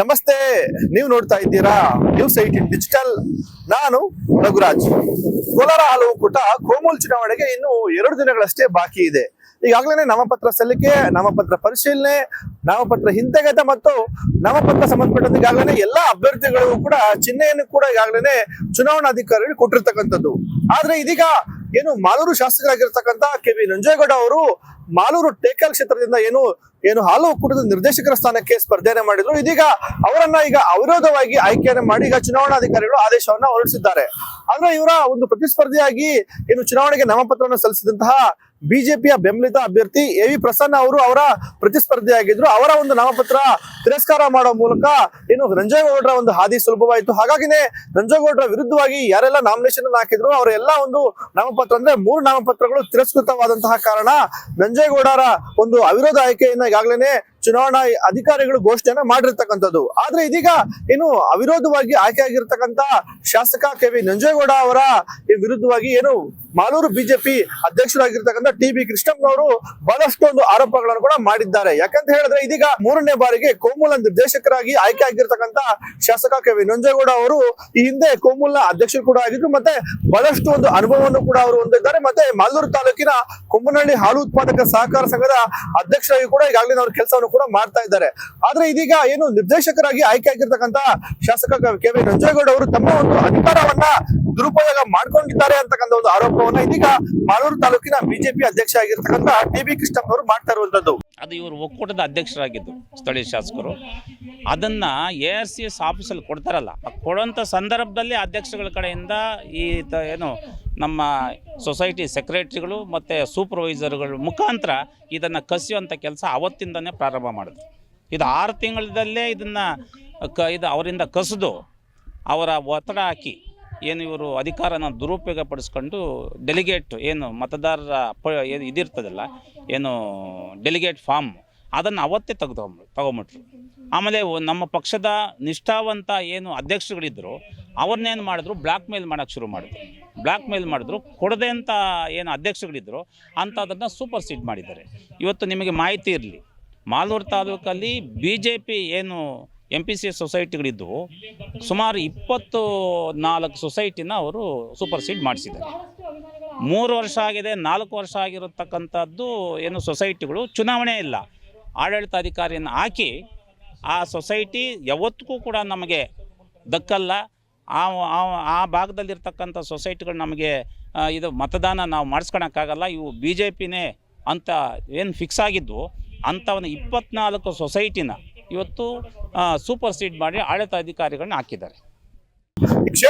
ನಮಸ್ತೆ, ನೀವು ನೋಡ್ತಾ ಇದ್ದೀರಾ ನ್ಯೂಸ್ ಏಟಿನ್ ಡಿಜಿಟಲ್ ನಾನು ರಘುರಾಜ್. ಕೋಲಾರ ಹಾಲು ಒಕ್ಕೂಟ ಕೋಮೂಲ್ ಚುನಾವಣೆಗೆ ಇನ್ನು ಎರಡು ದಿನಗಳಷ್ಟೇ ಬಾಕಿ ಇದೆ. ಈಗಾಗಲೇ ನಾಮಪತ್ರ ಸಲ್ಲಿಕೆ, ನಾಮಪತ್ರ ಪರಿಶೀಲನೆ, ನಾಮಪತ್ರ ಹಿಂತೆಗೆತ ಮತ್ತು ನಾಮಪತ್ರ ಸಂಬಂಧಪಟ್ಟಂತೆ ಈಗಾಗಲೇ ಎಲ್ಲಾ ಅಭ್ಯರ್ಥಿಗಳಿಗೂ ಕೂಡ ಚಿಹ್ನೆಯನ್ನು ಕೂಡ ಈಗಾಗಲೇ ಚುನಾವಣಾಧಿಕಾರಿಗಳು ಕೊಟ್ಟಿರ್ತಕ್ಕಂಥದ್ದು. ಆದ್ರೆ ಇದೀಗ ಏನು ಮಾಲೂರು ಶಾಸಕರಾಗಿರ್ತಕ್ಕಂಥ ಕೆ ವಿ ನಂಜೇಗೌಡ ಅವರು ಮಾಲೂರು ಟೇಕಲ್ ಕ್ಷೇತ್ರದಿಂದ ಏನು ಏನು ಹಾಲು ಒಕ್ಕೂಟದ ನಿರ್ದೇಶಕರ ಸ್ಥಾನಕ್ಕೆ ಸ್ಪರ್ಧೆಯನ್ನ ಮಾಡಿದ್ರು. ಇದೀಗ ಅವರನ್ನ ಈಗ ಅವಿರೋಧವಾಗಿ ಆಯ್ಕೆಯನ್ನು ಮಾಡಿ ಈಗ ಚುನಾವಣಾಧಿಕಾರಿಗಳು ಆದೇಶವನ್ನ ಹೊರಡಿಸಿದ್ದಾರೆ. ಆದ್ರೆ ಇವರ ಒಂದು ಪ್ರತಿಸ್ಪರ್ಧಿಯಾಗಿ ಏನು ಚುನಾವಣೆಗೆ ನಾಮಪತ್ರವನ್ನು ಸಲ್ಲಿಸಿದಂತಹ ಬಿಜೆಪಿಯ ಬೆಂಬಲಿತ ಅಭ್ಯರ್ಥಿ ಎ ವಿ ಪ್ರಸನ್ನ ಅವರು ಅವರ ಪ್ರತಿಸ್ಪರ್ಧಿಯಾಗಿದ್ರು. ಅವರ ಒಂದು ನಾಮಪತ್ರ ತಿರಸ್ಕಾರ ಮಾಡುವ ಮೂಲಕ ಏನು ರಂಜೇಗೌಡರ ಒಂದು ಹಾದಿ ಸುಲಭವಾಯಿತು. ಹಾಗಾಗಿನೇ ರಂಜೇಗೌಡರ ವಿರುದ್ಧವಾಗಿ ಯಾರೆಲ್ಲ ನಾಮಿನೇಷನ್ ಹಾಕಿದ್ರು ಅವರೆಲ್ಲ ಒಂದು ನಾಮಪತ್ರ ಅಂದ್ರೆ ಮೂರು ನಾಮಪತ್ರಗಳು ತಿರಸ್ಕೃತವಾದಂತಹ ಕಾರಣ ನಂಜೇಗೌಡರ ಒಂದು ಅವಿರೋಧ ಆಯ್ಕೆಯನ್ನ ಈಗಾಗಲೇ ಚುನಾವಣಾ ಅಧಿಕಾರಿಗಳು ಘೋಷಣೆಯನ್ನ ಮಾಡಿರ್ತಕ್ಕಂಥದ್ದು. ಆದ್ರೆ ಇದೀಗ ಏನು ಅವಿರೋಧವಾಗಿ ಆಯ್ಕೆ ಆಗಿರ್ತಕ್ಕಂತ ಶಾಸಕ ಕೆ ವಿ ನಂಜೇಗೌಡ ಅವರ ವಿರುದ್ಧವಾಗಿ ಏನು ಮಾಲೂರು ಬಿಜೆಪಿ ಅಧ್ಯಕ್ಷರಾಗಿರ್ತಕ್ಕಂಥ ಟಿ ಬಿ ಬಹಳಷ್ಟು ಒಂದು ಆರೋಪಗಳನ್ನು ಕೂಡ ಮಾಡಿದ್ದಾರೆ. ಯಾಕಂತ ಹೇಳಿದ್ರೆ ಇದೀಗ ಮೂರನೇ ಬಾರಿಗೆ ಕೋಮುಲ ನಿರ್ದೇಶಕರಾಗಿ ಆಯ್ಕೆ ಆಗಿರ್ತಕ್ಕಂಥ ಶಾಸಕ ಕೆ ವಿ ನಂಜೇಗೌಡ ಅವರು ಈ ಹಿಂದೆ ಕೋಮುಲ್ನ ಅಧ್ಯಕ್ಷರು ಕೂಡ ಆಗಿದ್ರು, ಮತ್ತೆ ಬಹಳಷ್ಟು ಒಂದು ಅನುಭವವನ್ನು ಕೂಡ ಅವರು ಹೊಂದಿದ್ದಾರೆ. ಮತ್ತೆ ಮಾಲೂರು ತಾಲೂಕಿನ ಕೊಮ್ಮನಹಳ್ಳಿ ಹಾಲು ಉತ್ಪಾದಕ ಸಹಕಾರ ಸಂಘದ ಅಧ್ಯಕ್ಷರಾಗಿ ಕೂಡ ಈಗಾಗಲೇ ಅವರು ಕೆಲಸವನ್ನು ಕೂಡ ಮಾಡ್ತಾ ಇದ್ದಾರೆ. ಆದ್ರೆ ಇದೀಗ ಏನು ನಿರ್ದೇಶಕರಾಗಿ ಆಯ್ಕೆ ಆಗಿರ್ತಕ್ಕಂತ ಶಾಸಕ ಕೆ ವಿ ನಂಜೇಗೌಡ ಅವರು ತಮ್ಮ ಒಂದು ಅಧಿಕಾರವನ್ನ ದುರುಪಯೋಗ ಮಾಡ್ಕೊಂಡಿದ್ದಾರೆ ಅಂತಕ್ಕಂಥ ಒಂದು ಆರೋಪವನ್ನ ಇದೀಗ ಮಾಲೂರು ತಾಲೂಕಿನ ಬಿಜೆಪಿ ಅಧ್ಯಕ್ಷ ಆಗಿರ್ತಕ್ಕಂತ ಟಿ ಬಿ ಕೃಷ್ಣಪ್ಪ ಅವರು ಮಾಡ್ತಾ ಇರುವಂತದ್ದು. ಅದು ಇವರು ಒಕ್ಕೂಟದ ಅಧ್ಯಕ್ಷರಾಗಿದ್ದು ಸ್ಥಳೀಯ ಶಾಸಕರು. ಅದನ್ನು ಎ ಆರ್ ಸಿ ಎಸ್ ಆಫೀಸಲ್ಲಿ ಕೊಡ್ತಾರಲ್ಲ ಕೊಡೋಂಥ ಸಂದರ್ಭದಲ್ಲಿ ಅಧ್ಯಕ್ಷಗಳ ಕಡೆಯಿಂದ ಈ ತ ಏನು ನಮ್ಮ ಸೊಸೈಟಿ ಸೆಕ್ರೆಟ್ರಿಗಳು ಮತ್ತು ಸೂಪರ್ವೈಸರ್ಗಳ ಮುಖಾಂತರ ಇದನ್ನು ಕಸಿಯುವಂಥ ಕೆಲಸ ಅವತ್ತಿಂದನೇ ಪ್ರಾರಂಭ ಮಾಡಿದ್ರು. ಇದು ಆರು ತಿಂಗಳದಲ್ಲೇ ಇದನ್ನು ಕ ಇದು ಅವರಿಂದ ಕಸಿದು ಅವರ ಒತ್ತಡ ಹಾಕಿ ಏನು ಇವರು ಅಧಿಕಾರನ ದುರುಪಯೋಗ ಪಡಿಸ್ಕೊಂಡು ಡೆಲಿಗೇಟ್ ಏನು ಮತದಾರರ ಪ ಏನು ಇದಿರ್ತದಲ್ಲ, ಏನು ಡೆಲಿಗೇಟ್ ಫಾರ್ಮ್ ಅದನ್ನು ಅವತ್ತೇ ತೆಗೆದು ತಗೊಂಬಿಟ್ರು. ಆಮೇಲೆ ನಮ್ಮ ಪಕ್ಷದ ನಿಷ್ಠಾವಂತ ಏನು ಅಧ್ಯಕ್ಷರುಗಳಿದ್ದರು ಅವ್ರನ್ನೇನು ಮಾಡಿದ್ರು? ಬ್ಲ್ಯಾಕ್ ಮೇಲ್ ಮಾಡೋಕ್ಕೆ ಶುರು ಮಾಡಿದ್ರು. ಬ್ಲ್ಯಾಕ್ ಮೇಲ್ ಮಾಡಿದ್ರು, ಕೊಡದೆ ಅಂತ ಏನು ಅಧ್ಯಕ್ಷರುಗಳಿದ್ದರು ಅದನ್ನು ಸೂಪರ್ ಸೀಡ್ ಮಾಡಿದ್ದಾರೆ. ಇವತ್ತು ನಿಮಗೆ ಮಾಹಿತಿ ಇರಲಿ. ಮಾಲೂರು ತಾಲೂಕಲ್ಲಿ ಬಿ ಏನು ಎಂ ಪಿ ಸಿ ಎಸ್ ಸೊಸೈಟಿಗಳಿದ್ದವು ಸುಮಾರು ಇಪ್ಪತ್ತು ನಾಲ್ಕು ಸೊಸೈಟಿನ ಅವರು ಸೂಪರ್ ಸೀಡ್ ಮಾಡಿಸಿದ್ದಾರೆ. ಮೂರು ವರ್ಷ ಆಗಿದೆ, ನಾಲ್ಕು ವರ್ಷ ಆಗಿರತಕ್ಕಂಥದ್ದು ಏನು ಸೊಸೈಟಿಗಳು ಚುನಾವಣೆ ಇಲ್ಲ. ಆಡಳಿತಾಧಿಕಾರಿಯನ್ನು ಹಾಕಿ ಆ ಸೊಸೈಟಿ ಯಾವತ್ತಿಗೂ ಕೂಡ ನಮಗೆ ದಕ್ಕಲ್ಲ. ಆ, ಆ- ಆ ಭಾಗದಲ್ಲಿರ್ತಕ್ಕಂಥ ಸೊಸೈಟಿಗಳು ನಮಗೆ ಇದು ಮತದಾನ ನಾವು ಮಾಡಿಸ್ಕೊಳಕ್ಕಾಗಲ್ಲ. ಇವು ಬಿ ಜೆ ಪಿನೇ ಅಂತ ಏನು ಫಿಕ್ಸ್ ಆಗಿದ್ದು, ಅಂಥವನ್ನ ಇಪ್ಪತ್ನಾಲ್ಕು ಸೊಸೈಟಿನ ಇವತ್ತು ಸೂಪರ್ ಸೀಡ್ ಮಾಡಿ ಆಡಳಿತಾಧಿಕಾರಿಗಳನ್ನ ಹಾಕಿದ್ದಾರೆ.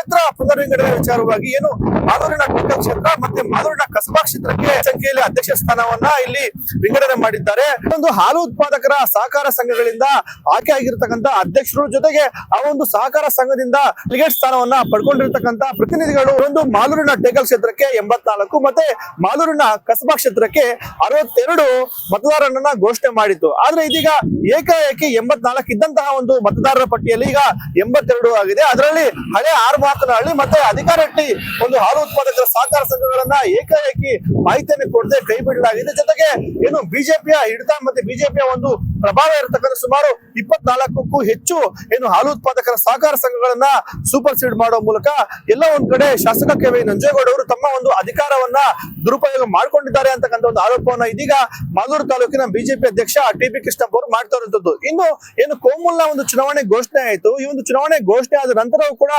ಕ್ಷೇತ್ರ ಪುನರ್ವಿಂಗಡಣೆ ವಿಚಾರವಾಗಿ ಏನು ಮಾದೂರಿನ ಟೆಕ್ಕಲ್ ಕ್ಷೇತ್ರ ಮತ್ತೆ ಮಾದೂರಿನ ಕಸಬಾ ಕ್ಷೇತ್ರಕ್ಕೆ ಸಂಖ್ಯೆಯಲ್ಲಿ ಅಧ್ಯಕ್ಷ ಸ್ಥಾನವನ್ನ ಇಲ್ಲಿ ವಿಂಗಡಣೆ ಮಾಡಿದ್ದಾರೆ. ಒಂದು ಹಾಲು ಉತ್ಪಾದಕರ ಸಹಕಾರ ಸಂಘಗಳಿಂದ ಆಯ್ಕೆ ಆಗಿರತಕ್ಕಂತ ಅಧ್ಯಕ್ಷರು ಜೊತೆಗೆ ಆ ಒಂದು ಸಹಕಾರ ಸಂಘದಿಂದ ಟಿಕೆಟ್ ಸ್ಥಾನವನ್ನ ಪಡ್ಕೊಂಡಿರ್ತಕ್ಕಂಥ ಪ್ರತಿನಿಧಿಗಳು ಒಂದು ಮಾಲೂರಿನ ಟೇಕಲ್ ಕ್ಷೇತ್ರಕ್ಕೆ ಎಂಬತ್ನಾಲ್ಕು ಮತ್ತೆ ಮಾಲೂರಿನ ಕಸಬಾ ಕ್ಷೇತ್ರಕ್ಕೆ ಅರವತ್ತೆರಡು ಮತದಾರರನ್ನ ಘೋಷಣೆ ಮಾಡಿತ್ತು. ಆದ್ರೆ ಇದೀಗ ಏಕಾಏಕಿ ಎಂಬತ್ನಾಲ್ಕು ಇದ್ದಂತಹ ಒಂದು ಮತದಾರರ ಪಟ್ಟಿಯಲ್ಲಿ ಈಗ ಎಂಬತ್ತೆರಡು ಆಗಿದೆ. ಅದರಲ್ಲಿ ಹಳೆ ಆರು ಮಾತನಹಳ್ಳಿ ಮತ್ತೆ ಅಧಿಕಾರಟ್ಟಿ ಒಂದು ಹಾಲು ಉತ್ಪಾದಕರ ಸಹಕಾರ ಸಂಘಗಳನ್ನ ಏಕಾಏಕಿ ಮಾಹಿತಿಯನ್ನು ಕೊಡದೆ ಕೈ ಬಿಡಲಾಗಿದೆ. ಜೊತೆಗೆ ಏನು ಬಿಜೆಪಿಯ ಹಿಡಿತ ಮತ್ತೆ ಬಿಜೆಪಿಯ ಒಂದು ಪ್ರಭಾವ ಇರತಕ್ಕಂಥ ಸುಮಾರು ಇಪ್ಪತ್ನಾಲ್ಕಕ್ಕೂ ಹೆಚ್ಚು ಏನು ಹಾಲು ಉತ್ಪಾದಕರ ಸಹಕಾರ ಸಂಘಗಳನ್ನ ಸೂಪರ್ ಸೀಡ್ ಮಾಡುವ ಮೂಲಕ ಎಲ್ಲ ಒಂದ್ ಕಡೆ ಶಾಸಕ ಕೆ ವೈ ನಂಜೇಗೌಡ ಅವರು ತಮ್ಮ ಒಂದು ಅಧಿಕಾರವನ್ನ ದುರುಪಯೋಗ ಮಾಡಿಕೊಂಡಿದ್ದಾರೆ ಅಂತಕ್ಕಂಥ ಒಂದು ಆರೋಪವನ್ನ ಇದೀಗ ಮಾಲೂರು ತಾಲೂಕಿನ ಬಿಜೆಪಿ ಅಧ್ಯಕ್ಷ ಟಿ ಬಿ ಕೃಷ್ಣಪ್ಪ ಅವರು ಮಾಡ್ತಾ ಇರುವಂತದ್ದು ಇನ್ನು ಏನು ಕೋಮುಲ್ನ ಒಂದು ಚುನಾವಣೆ ಘೋಷಣೆ ಆಯಿತು. ಈ ಒಂದು ಚುನಾವಣೆ ಘೋಷಣೆ ಆದ ನಂತರವೂ ಕೂಡ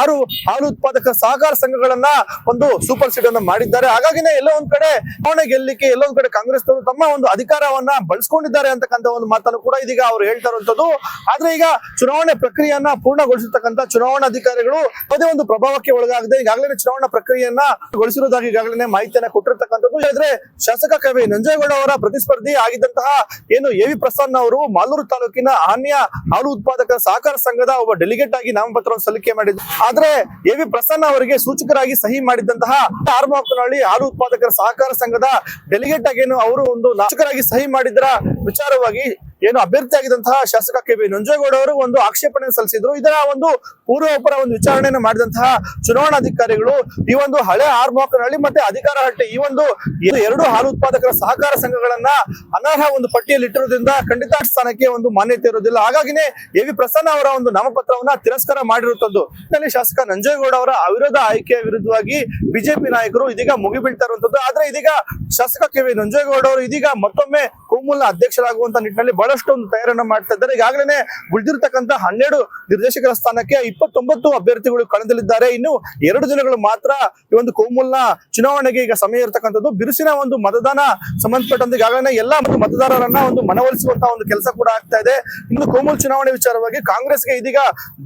ಆರು ಹಾಲು ಉತ್ಪಾದಕ ಸಹಕಾರ ಸಂಘಗಳನ್ನ ಒಂದು ಸೂಪರ್ ಸೀಡ್ ಅನ್ನ ಮಾಡಿದ್ದಾರೆ. ಹಾಗಾಗಿನೇ ಎಲ್ಲ ಒಂದ್ ಕಡೆ ಚುನಾವಣೆ ಗೆಲ್ಲಿಕ್ಕೆ ಎಲ್ಲ ಒಂದ್ ಕಡೆ ಕಾಂಗ್ರೆಸ್ ತಮ್ಮ ಒಂದು ಅಧಿಕಾರವನ್ನ ಬಳಸ್ಕೊಂಡಿದ್ದಾರೆ ಅಂತಕ್ಕಂಥ ಮಾತನ್ನು ಕೂಡ ಇದೀಗ ಅವ್ರು ಹೇಳ್ತಾ ಇರುವಂತದ್ದು ಆದ್ರೆ ಈಗ ಚುನಾವಣೆ ಪ್ರಕ್ರಿಯೆಯನ್ನ ಪೂರ್ಣಗೊಳಿಸಿರ್ತಕ್ಕಂಥ ಚುನಾವಣಾಧಿಕಾರಿಗಳು ಅದೇ ಒಂದು ಪ್ರಭಾವಕ್ಕೆ ಒಳಗಾಗದೆ ಈಗಾಗಲೇ ಚುನಾವಣಾ ಪ್ರಕ್ರಿಯೆಯನ್ನ ಗೊಳಿಸಿರುವುದಾಗಿ ಈಗಾಗಲೇ ಮಾಹಿತಿಯನ್ನ ಕೊಟ್ಟಿರ್ತಕ್ಕಂಥದ್ದು. ಆದ್ರೆ ಶಾಸಕ ಕವಿ ನಂಜೇಗೌಡ ಅವರ ಪ್ರತಿಸ್ಪರ್ಧಿ ಆಗಿದ್ದಂತಹ ಏನು ಎ ವಿ ಪ್ರಸನ್ನ ಅವರು ಮಾಲೂರು ತಾಲೂಕಿನ ಆನ್ಯ ಹಾಲು ಉತ್ಪಾದಕ ಸಹಕಾರ ಸಂಘದ ಒಬ್ಬ ಡೆಲಿಗೇಟ್ ಆಗಿ ನಾಮಪತ್ರವನ್ನು ಸಲ್ಲಿಕೆ ಮಾಡಿದ್ರು ಆದ್ರೆ ಎ ವಿ ಪ್ರಸನ್ನ ಅವರಿಗೆ ಸೂಚಕರಾಗಿ ಸಹಿ ಮಾಡಿದ್ದಂತಹ ಆರ್ಮಕ್ಕನಹಳ್ಳಿ ಹಾಲು ಉತ್ಪಾದಕರ ಸಹಕಾರ ಸಂಘದ ಡೆಲಿಗೇಟ್ ಆಗಿ ಅವರು ಒಂದು ನಾಚಕರಾಗಿ ಸಹಿ ಮಾಡಿದ್ರ ವಿಚಾರವಾಗಿ ಏನು ಅಭ್ಯರ್ಥಿಯಾಗಿದ್ದಂತಹ ಶಾಸಕ ಕೆ ಬಿ ನಂಜೇಗೌಡ ಅವರು ಒಂದು ಆಕ್ಷೇಪಣೆ ಸಲ್ಲಿಸಿದ್ರು. ಇದರ ಒಂದು ಪೂರ್ವಪರ ಒಂದು ವಿಚಾರಣೆಯನ್ನು ಮಾಡಿದಂತಹ ಚುನಾವಣಾಧಿಕಾರಿಗಳು ಈ ಒಂದು ಹಳೆ ಆರ್ಮೋಕನಹಳ್ಳಿ ಮತ್ತೆ ಅಧಿಕಾರ ಹಟ್ಟಿ ಈ ಒಂದು ಎರಡು ಹಾಲು ಉತ್ಪಾದಕರ ಸಹಕಾರ ಸಂಘಗಳನ್ನ ಅನರ್ಹ ಒಂದು ಪಟ್ಟಿಯಲ್ಲಿ ಇಟ್ಟಿರೋದ್ರಿಂದ ಖಂಡಿತ ಸ್ಥಾನಕ್ಕೆ ಒಂದು ಮಾನ್ಯತೆ ಇರೋದಿಲ್ಲ ಹಾಗಾಗಿನೇ ಎ ವಿ ಪ್ರಸನ್ನ ಅವರ ಒಂದು ನಾಮಪತ್ರವನ್ನ ತಿರಸ್ಕಾರ ಮಾಡಿರುತ್ತದ್ದು ಇದರಲ್ಲಿ ಶಾಸಕ ನಂಜೇಗೌಡ ಅವರ ಅವಿರೋಧ ಆಯ್ಕೆಯ ವಿರುದ್ಧವಾಗಿ ಬಿಜೆಪಿ ನಾಯಕರು ಇದೀಗ ಮುಗಿಬೀಳ್ತಾ ಇರುವಂತದ್ದು. ಆದ್ರೆ ಇದೀಗ ಶಾಸಕ ಕೆ ವಿ ನಂಜೇಗೌಡ ಅವರು ಇದೀಗ ಮತ್ತೊಮ್ಮೆ ಕೋಮುಲ್ನ ಅಧ್ಯಕ್ಷರಾಗುವಂತ ನಿಟ್ಟಿನಲ್ಲಿ ಬಹಳಷ್ಟು ಒಂದು ತಯಾರನ್ನ ಮಾಡ್ತಾ ಇದ್ದಾರೆ. ಈಗಾಗಲೇ ಉಳಿದಿರ್ತಕ್ಕಂತ ಹನ್ನೆರಡು ನಿರ್ದೇಶಕರ ಸ್ಥಾನಕ್ಕೆ ಇಪ್ಪತ್ತೊಂಬತ್ತು ಅಭ್ಯರ್ಥಿಗಳು ಕಣದಲ್ಲಿದ್ದಾರೆ ಇನ್ನು ಎರಡು ದಿನಗಳು ಮಾತ್ರ ಈ ಒಂದು ಕೋಮುಲ್ನ ಚುನಾವಣೆಗೆ ಈಗ ಸಮಯ ಇರತಕ್ಕಂಥದ್ದು. ಬಿರುಸಿನ ಒಂದು ಮತದಾನ ಸಂಬಂಧಪಟ್ಟಂತೆ ಈಗಾಗಲೇ ಎಲ್ಲಾ ಮತದಾರರನ್ನ ಒಂದು ಮನವೊಲಿಸುವಂತಹ ಒಂದು ಕೆಲಸ ಕೂಡ ಆಗ್ತಾ ಇದೆ. ಇನ್ನು ಕೋಮುಲ್ ಚುನಾವಣೆ ವಿಚಾರವಾಗಿ ಕಾಂಗ್ರೆಸ್ಗೆ ಇದೀಗ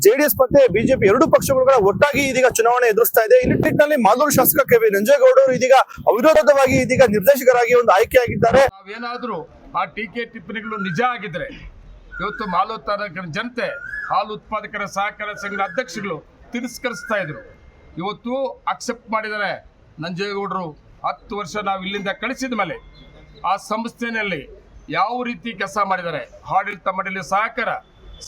ಜೆಡಿಎಸ್ ಮತ್ತೆ ಬಿಜೆಪಿ ಎರಡು ಪಕ್ಷಗಳು ಒಟ್ಟಾಗಿ ಇದೀಗ ಚುನಾವಣೆ ಎದುರಿಸ್ತಾ ಇದೆ. ಈ ನಿಟ್ಟಿನಲ್ಲಿ ಮಾಲೂರು ಶಾಸಕ ಕೆ ವಿ ನಂಜೇಗೌಡರು ಇದೀಗ ಅವಿರೋಧವಾಗಿ ಇದೀಗ ನಿರ್ದೇಶಕರಾಗಿ ಒಂದು ಆಯ್ಕೆಯಾಗಿದ್ದಾರೆ. ನಾವೇನಾದ್ರೂ ಆ ಟೀಕೆ ಟಿಪ್ಪಣಿಗಳು ನಿಜ ಆಗಿದ್ರೆ ಇವತ್ತು ಹಾಲು ಜನತೆ, ಹಾಲು ಉತ್ಪಾದಕರ ಸಹಕಾರ ಸಂಘದ ಅಧ್ಯಕ್ಷಗಳು ತಿರಸ್ಕರಿಸ್ತಾ ಇದ್ರು. ಇವತ್ತು ಅಕ್ಸೆಪ್ಟ್ ಮಾಡಿದ್ದಾರೆ ನಂಜೇಗೌಡರು. ಹತ್ತು ವರ್ಷ ನಾವು ಇಲ್ಲಿಂದ ಕಳಿಸಿದ ಮೇಲೆ ಆ ಸಂಸ್ಥೆಯಲ್ಲಿ ಯಾವ ರೀತಿ ಕೆಲಸ ಮಾಡಿದ್ದಾರೆ? ಆಡಳಿತ ಮಂಡಳಿ ಸಹಕಾರ,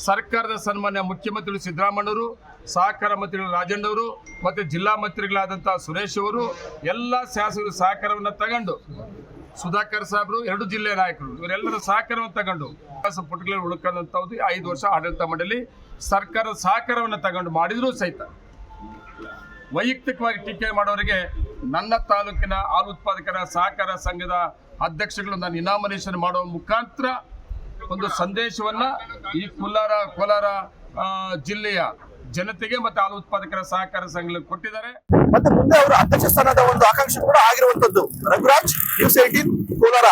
ಸರ್ಕಾರದ ಸನ್ಮಾನ್ಯ ಮುಖ್ಯಮಂತ್ರಿಗಳು ಸಿದ್ದರಾಮಣ್ಣವರು ಸಹಕಾರ ಮಂತ್ರಿಗಳು ರಾಜಣ್ಣವರು ಮತ್ತು ಜಿಲ್ಲಾ ಮಂತ್ರಿಗಳಾದಂಥ ಸುರೇಶ್ ಅವರು, ಎಲ್ಲ ಶಾಸಕರು ಸಹಕಾರವನ್ನು ತಗೊಂಡು ಸುಧಾಕರ್ ಸಾಹೇಬರು ಎರಡು ಜಿಲ್ಲೆ ನಾಯಕರು. ಇವರೆಲ್ಲರ ಸಹಕಾರವನ್ನು ತಗೊಂಡು ಪುಟಗಳಲ್ಲಿ ಉಳ್ಕೊಂಡಂಥದ್ದು ಐದು ವರ್ಷ ಆಡಳಿತ ಮಂಡಳಿ ಸರ್ಕಾರದ ಸಹಕಾರವನ್ನು ತಗೊಂಡು ಮಾಡಿದರೂ ಸಹಿತ. ವೈಯಕ್ತಿಕವಾಗಿ ಟೀಕೆ ಮಾಡೋರಿಗೆ ನನ್ನ ತಾಲೂಕಿನ ಹಾಲು ಉತ್ಪಾದಕರ ಸಹಕಾರ ಸಂಘದ ಅಧ್ಯಕ್ಷಗಳು ನಾನು ಇನಾಮಿನೇಷನ್ ಮಾಡುವ ಮುಖಾಂತರ ಒಂದು ಸಂದೇಶವನ್ನ ಈ ಕೋಲಾರ ಕೋಲಾರ ಜಿಲ್ಲೆಯ ಜನತೆಗೆ ಮತ್ತೆ ಹಾಲು ಉತ್ಪಾದಕರ ಸಹಕಾರ ಸಂಘಗಳಿಗೆ ಕೊಟ್ಟಿದ್ದಾರೆ. ಮತ್ತೆ ಮುಂದೆ ಅವರು ಅಧ್ಯಕ್ಷ ಸ್ಥಾನದ ಒಂದು ಆಕಾಂಕ್ಷೆ ಕೂಡ ಆಗಿರುವಂತದ್ದು. Raghuraj news eighteen Kolar.